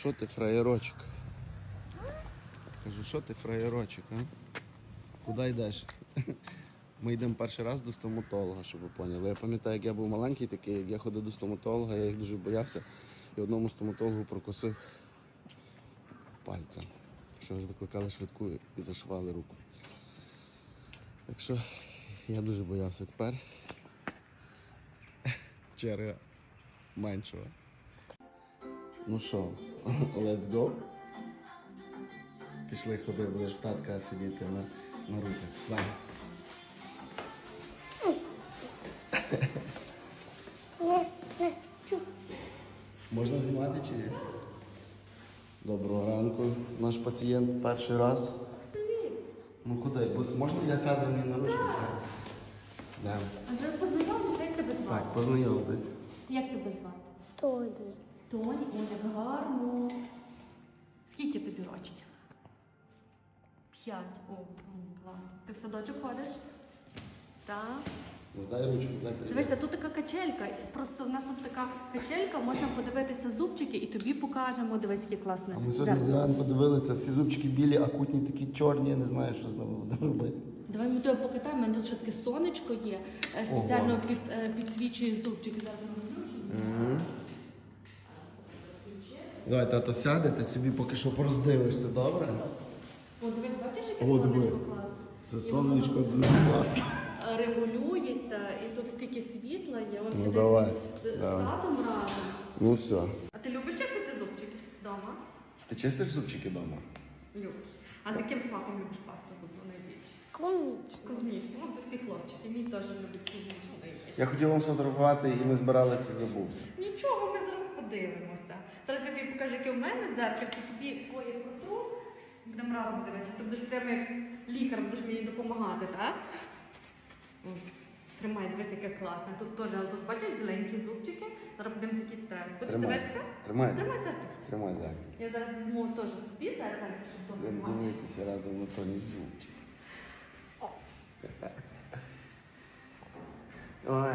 Що ти, фраєрочок? Кажу, що ти, фраєрочок, а? Куди йдеш? Ми йдемо перший раз до стоматолога, щоб ви поняли. Я пам'ятаю, як я був маленький такий, як я ходив до стоматолога, я їх дуже боявся. І одному стоматологу прокусив пальця. Що ж викликали швидку і зашивали руку. Так що я дуже боявся тепер. Черга меншого. Ну що, let's go. Пішли ходи, будеш в татка сидіти на, на руках. Давай. Можна знімати чи ні? Доброго ранку. Наш пацієнт перший раз. Ну ходи, можна я сяду мені на ручку? Да. А ви познайомилися, як тебе звати? Так, познайомтесь. Як тебе звати? Тоні. Тоні, о, як гарно. Скільки тобі рочків? П'ять. О, класно. Ти в садочок ходиш? Так. Ну дай ручку, дай привіт. Дивися, тут така качелька. Просто в нас тут така качелька, можна подивитися зубчики і тобі покажемо. Дивись, які класні. А ми сьогодні зранку подивилися, всі зубчики білі, а кутні такі чорні, я не знаю, що з ними будемо робити. Давай ми тебе покатаємо. У мене тут ще таке сонечко є. е, Спеціально під, е, підсвічує зубчики. Зараз я роблю. Давай, тато сяде, ти собі поки що пороздивишся, добре? О, дивись, бачиш, яке О, диви. сонечко класне. Це сонечко дуже класно. регулюється, і тут стільки світла є. От Ну, сидить давай, з, давай. татом разом. Ну все. А ти любиш чистити зубчики вдома? Ти чистиш зубчики вдома? Любиш. А з яким смаком любиш пасту зубну найбільше? Клубнічну. Ну, то всі хлопчики. Мій теж любить клубнічну найбільше. Я хотів вам сфотографувати і ми збиралися і забувся. Нічого, ми зараз подивимося. Зараз я тобі покажу, яке в мене дзеркальце, тобі твоє протру. Будемо разом дивитися. Ти будеш прямо як лікар, будеш мені допомагати, так? О, Тримай, дивись, яке класне. Тут теж, але тут бачиш біленькі зубчики. Зараз подивимося, які стреми. Будеш Тримай. дивитися? Тримай. Тримай дзеркальце. Тримай зараз. Я зараз візьму теж собі зеркальце, щоб то Будемо тримати. дивитися разом на тоні зубчик. Ой.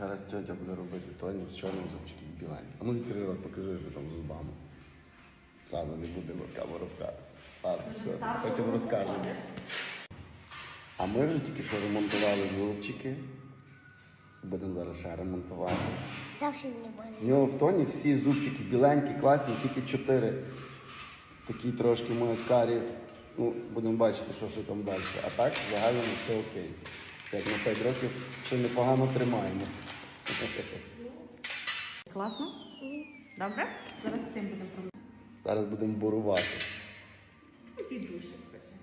Зараз тетя буде робити тоні з чорним зубчиком біленьким. А ну рот, покажи, що там з зубами. Ладно, не будемо камеру вкати. Ладно, все, потім розкажемо. А ми вже тільки що ремонтували зубчики. Будемо зараз ще ремонтувати. У нього в тоні всі зубчики біленькі, класні, тільки чотири. Такі трошки мають каріс. Ну, будемо бачити, що ще там далі. А так, загально все окей. Як на 5 років ще непогано тримаємось. Класно? Добре? Зараз з цим будемо пробувати. Зараз будемо бурувати. І душик пише.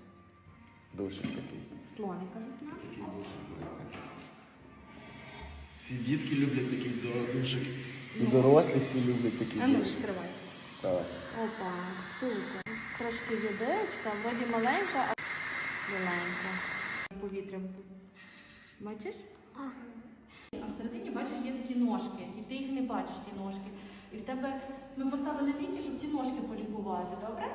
Душик такий. Слоника візьмемо. Всі дітки люблять такий душик. І дорослі всі люблять такий А ну, душик. відкривай. Давай. Опа, супер. Трошки відечка, вроді маленька, а маленька. Повітрям. Бачиш? А всередині, бачиш, є такі ножки, і ти їх не бачиш, ті ножки. І в тебе ми поставили ліки, щоб ті ножки полікувати, добре?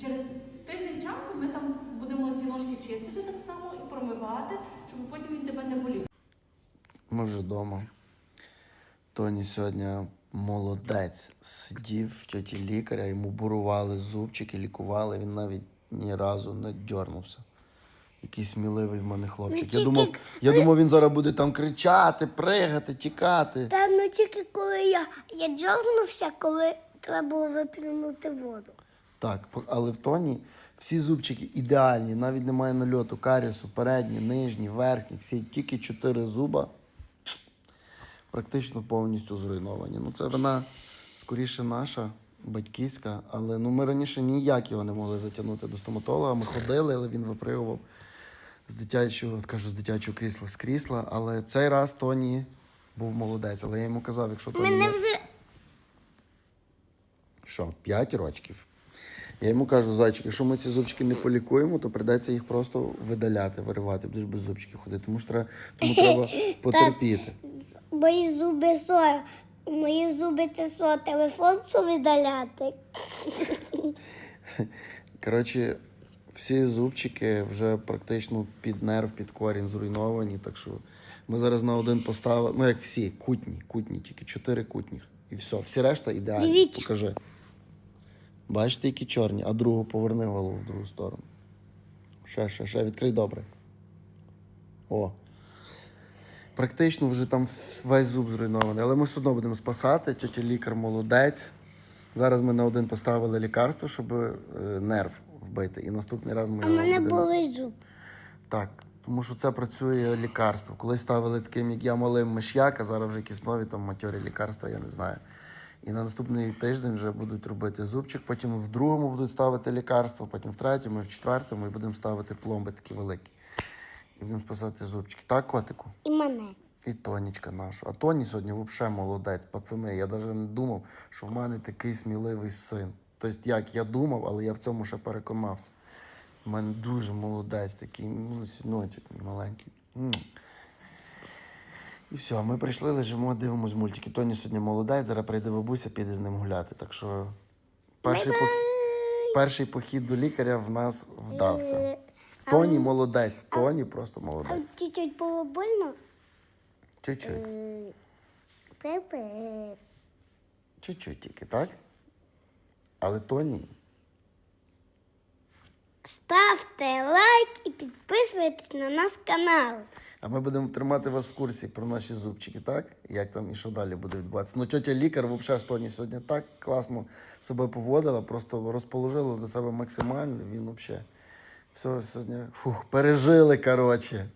Через тиждень часу ми там будемо ті ножки чистити так само і промивати, щоб потім він тебе не болів. Ми вже вдома. Тоні сьогодні молодець. Сидів в тьоті лікаря, йому бурували зубчики, лікували, він навіть ні разу не дьорнувся. Який сміливий в мене хлопчик. Я тільки- думав, я думав, він зараз буде там кричати, пригати, тікати. Та ну тільки коли я, я дьорнувся, коли треба було виплюнути воду. Так, але в тоні всі зубчики ідеальні, навіть немає нальоту карісу, передні, нижні, верхні, всі тільки чотири зуба практично повністю зруйновані. Ну, це вона скоріше наша, батьківська, але ну, ми раніше ніяк його не могли затягнути до стоматолога. Ми ходили, але він випригував з дитячого, от кажу, з дитячого крісла з крісла. Але цей раз Тоні був молодець. Але я йому казав, якщо Тоні. Мене вже що, 5 рочків. Я йому кажу, зайчик, якщо ми ці зубчики не полікуємо, то прийдеться їх просто видаляти, виривати, будеш без зубчиків ходити. Тому, що треба, тому треба потерпіти. мої зуби со. Мої зуби це со, телефон со видаляти. Коротше, всі зубчики вже практично під нерв, під корінь зруйновані, так що Ми зараз на один поставили. Ну, як всі, кутні, кутні, тільки чотири кутні. І все. Всі решта ідеальні. Дивіться. Покажи. Бачите, які чорні, а другу поверни голову в другу сторону. Ще, ще, ще, відкрий добре. О. Практично вже там весь зуб зруйнований, але ми все одно будемо спасати. Тетя лікар молодець. Зараз ми на один поставили лікарство, щоб е, нерв вбити. І наступний раз ми А його мене будемо... болить зуб. Так, тому що це працює лікарство. Колись ставили таким, як я малим миш'як, а зараз вже якісь нові там матьорі лікарства, я не знаю. І на наступний тиждень вже будуть робити зубчик, потім в другому будуть ставити лікарство, потім в третьому, і в четвертому, і будемо ставити пломби такі великі. І будемо спасати зубчики. Так, котику? І мене. І Тонічка наша. А Тоні сьогодні взагалі молодець, пацани. Я навіть не думав, що в мене такий сміливий син. Тобто, як я думав, але я в цьому ще переконався. У мене дуже молодець, такий ну, сіночок маленький. М. І все, ми прийшли, лежимо, дивимось мультики. Тоні сьогодні молодець, зараз прийде бабуся, піде з ним гуляти. Так що перший, пох... перший похід до лікаря в нас вдався. Е, Тоні молодець, Тоні просто молодець. А чуть-чуть було больно? Чуть-чуть. Е, Пепе. Чуть-чуть тільки, так? Але Тоні. Ставте лайк і підписуйтесь на наш канал. А ми будемо тримати вас в курсі про наші зубчики, так? Як там і що далі буде відбуватися. Ну, тетя лікар взагалі з Тоні сьогодні так класно себе поводила, просто розположила до себе максимально. Він взагалі все сьогодні фух, пережили, коротше.